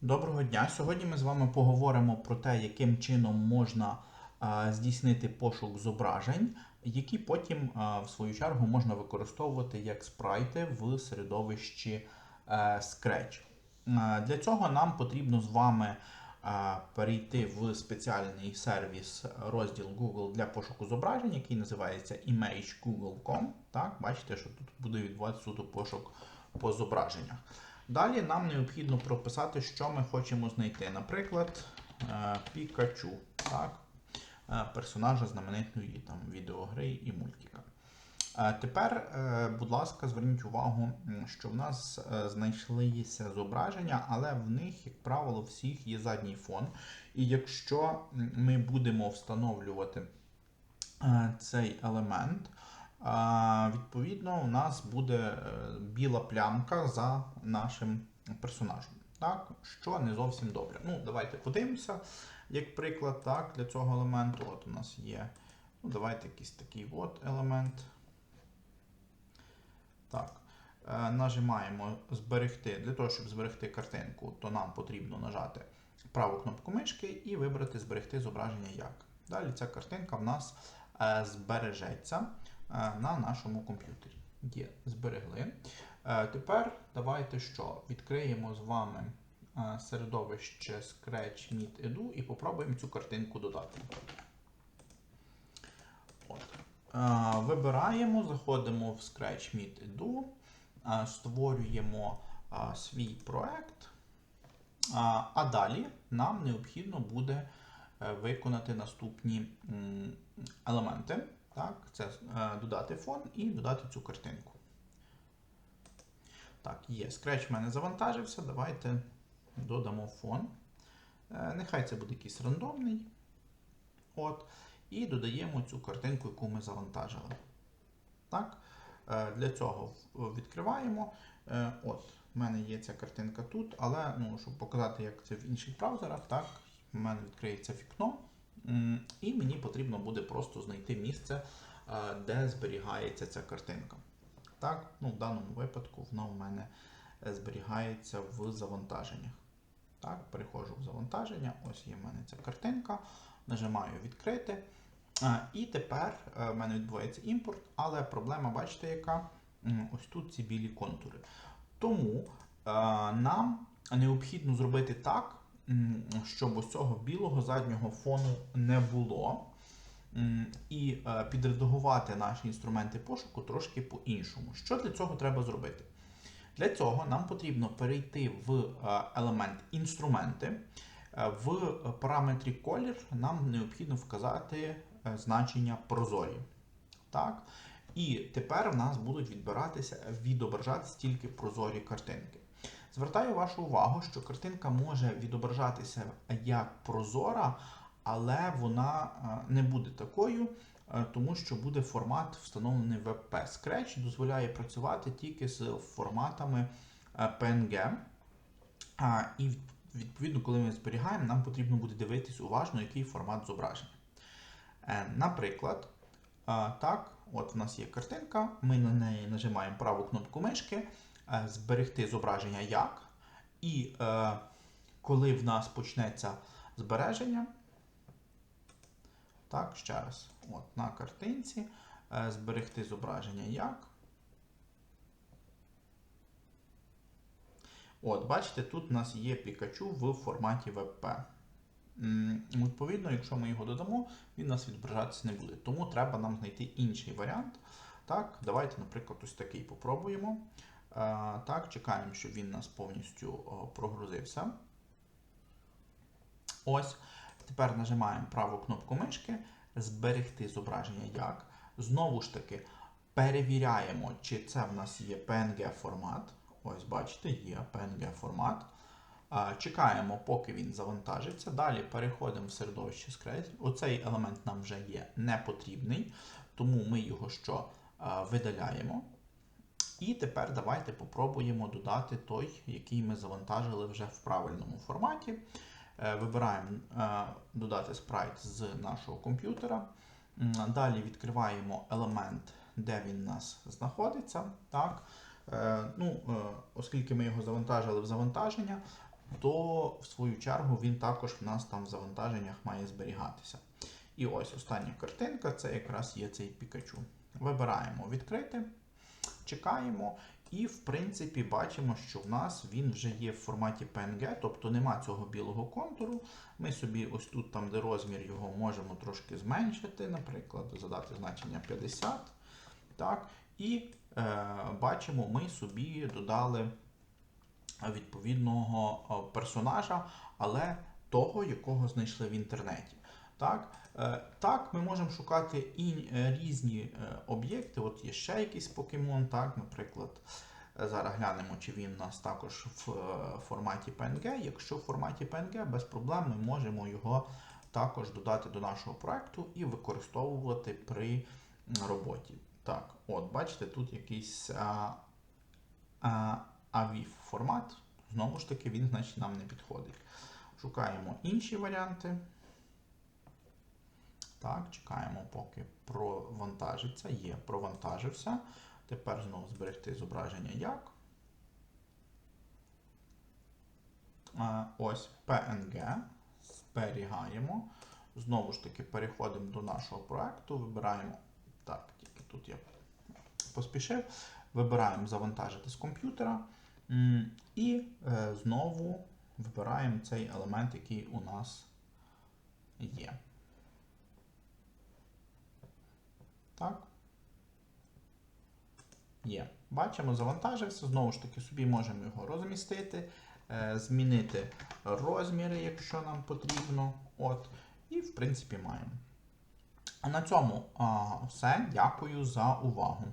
Доброго дня! Сьогодні ми з вами поговоримо про те, яким чином можна е, здійснити пошук зображень, які потім, е, в свою чергу, можна використовувати як спрайти в середовищі е, Scratch. Для цього нам потрібно з вами перейти в спеціальний сервіс розділ Google для пошуку зображень, який називається image.google.com. Так, бачите, що тут буде відбуватися суто пошук по зображеннях. Далі нам необхідно прописати, що ми хочемо знайти. Наприклад, е, Пікачу, так? Е, персонажа знаменитої там, відеогри і мультика. Е, Тепер, будь ласка, зверніть увагу, що в нас знайшлися зображення, але в них, як правило, всіх є задній фон. І якщо ми будемо встановлювати цей елемент, Відповідно, у нас буде е, біла плямка за нашим персонажем. Так, що не зовсім добре. Ну, давайте подивимося, як приклад, так, для цього елементу. От у нас є. Ну, давайте якийсь такий от елемент. Так. е, Нажимаємо зберегти. Для того, щоб зберегти картинку, то нам потрібно нажати праву кнопку мишки і вибрати зберегти зображення як. Далі ця картинка в нас е, збережеться на нашому комп'ютері. Є, зберегли. Е, Тепер давайте що? Відкриємо з вами е, середовище Scratch Meet Edu і попробуємо цю картинку додати. От. Е, Вибираємо, заходимо в Scratch Meet Edu, е, створюємо е, свій проект. А, далі нам необхідно буде е, виконати наступні елементи. Так, це е, додати фон і додати цю картинку. Так, є. Scratch в мене завантажився. Давайте додамо фон. Е, Нехай це буде якийсь рандомний. От. І додаємо цю картинку, яку ми завантажили. Так. Е, Для цього відкриваємо. От, в мене є ця картинка тут, але ну, щоб показати, як це в інших браузерах, так, в мене відкриється вікно. І мені потрібно буде просто знайти місце, е, де зберігається ця картинка. Так, ну, в даному випадку вона у мене е, зберігається в завантаженнях. Так, переходжу в завантаження. Ось є в мене ця картинка. Нажимаю відкрити. І тепер е, в мене відбувається імпорт, але проблема, бачите, яка? Ось тут ці білі контури. Тому е, нам необхідно зробити так, щоб ось цього білого заднього фону не було. І е, підредагувати наші інструменти пошуку трошки по-іншому. Що для цього треба зробити? Для цього нам потрібно перейти в е, елемент інструменти. Е, В параметрі колір нам необхідно вказати значення прозорі. Так? І тепер в нас будуть відбиратися, відображатися тільки прозорі картинки. Звертаю вашу увагу, що картинка може відображатися як прозора, але вона е, не буде такою, е, тому що буде формат встановлений WebP. Scratch дозволяє працювати тільки з форматами е, PNG. І відповідно, коли ми зберігаємо, нам потрібно буде дивитись уважно, який формат зображення. Е, Наприклад, так, от в нас є картинка, ми на неї нажимаємо праву кнопку мишки, е, зберегти зображення як. І е, коли в нас почнеться збереження, так, ще раз, от на картинці, е, зберегти зображення як. От, бачите, тут у нас є Пікачу в форматі WebP. Відповідно, якщо ми його додамо, він у нас відображатися не буде. Тому треба нам знайти інший варіант. Так, давайте, наприклад, ось такий попробуємо. Е, Так, чекаємо, щоб він нас повністю прогрузився. Ось. Тепер нажимаємо праву кнопку мишки, зберегти зображення як. Знову ж таки, перевіряємо, чи це в нас є PNG формат. Ось, бачите, є PNG формат. Чекаємо, поки він завантажиться. Далі переходимо в середовище Scratch. Оцей елемент нам вже є не потрібний, тому ми його що видаляємо. І тепер давайте попробуємо додати той, який ми завантажили вже в правильному форматі. Е, Вибираємо е, додати спрайт з нашого комп'ютера. Далі відкриваємо елемент, де він у нас знаходиться. Так. Е, Ну, оскільки ми його завантажили в завантаження, то в свою чергу він також в нас там в завантаженнях має зберігатися. І ось остання картинка це якраз є цей Пікачу. Вибираємо відкрити, чекаємо, і в принципі бачимо, що в нас він вже є в форматі PNG, тобто нема цього білого контуру. Ми собі ось тут, там, де розмір його, можемо трошки зменшити, наприклад, задати значення 50. Так, і е, бачимо, ми собі додали відповідного е, персонажа, але того, якого знайшли в інтернеті. Так, Е, так ми можемо шукати і е, різні е, об'єкти. От є ще якийсь покемон, так, наприклад. Зараз глянемо, чи він у нас також в форматі PNG. Якщо в форматі PNG, без проблем ми можемо його також додати до нашого проекту і використовувати при роботі. Так, от, бачите, тут якийсь а, а, AVIF формат. Знову ж таки, він значить нам не підходить. Шукаємо інші варіанти. Так, чекаємо, поки провантажиться. Є, провантажився. Тепер знову зберегти зображення як. Ось PNG. Зберігаємо. Знову ж таки, переходимо до нашого проекту. Вибираємо. Так, тільки тут я поспішив. Вибираємо завантажити з комп'ютера. І е, знову вибираємо цей елемент, який у нас є. Так. Є. Бачимо, завантажився. Знову ж таки, собі можемо його розмістити, е, змінити розміри, якщо нам потрібно. От. І, в принципі, маємо. А на цьому все. Дякую за увагу.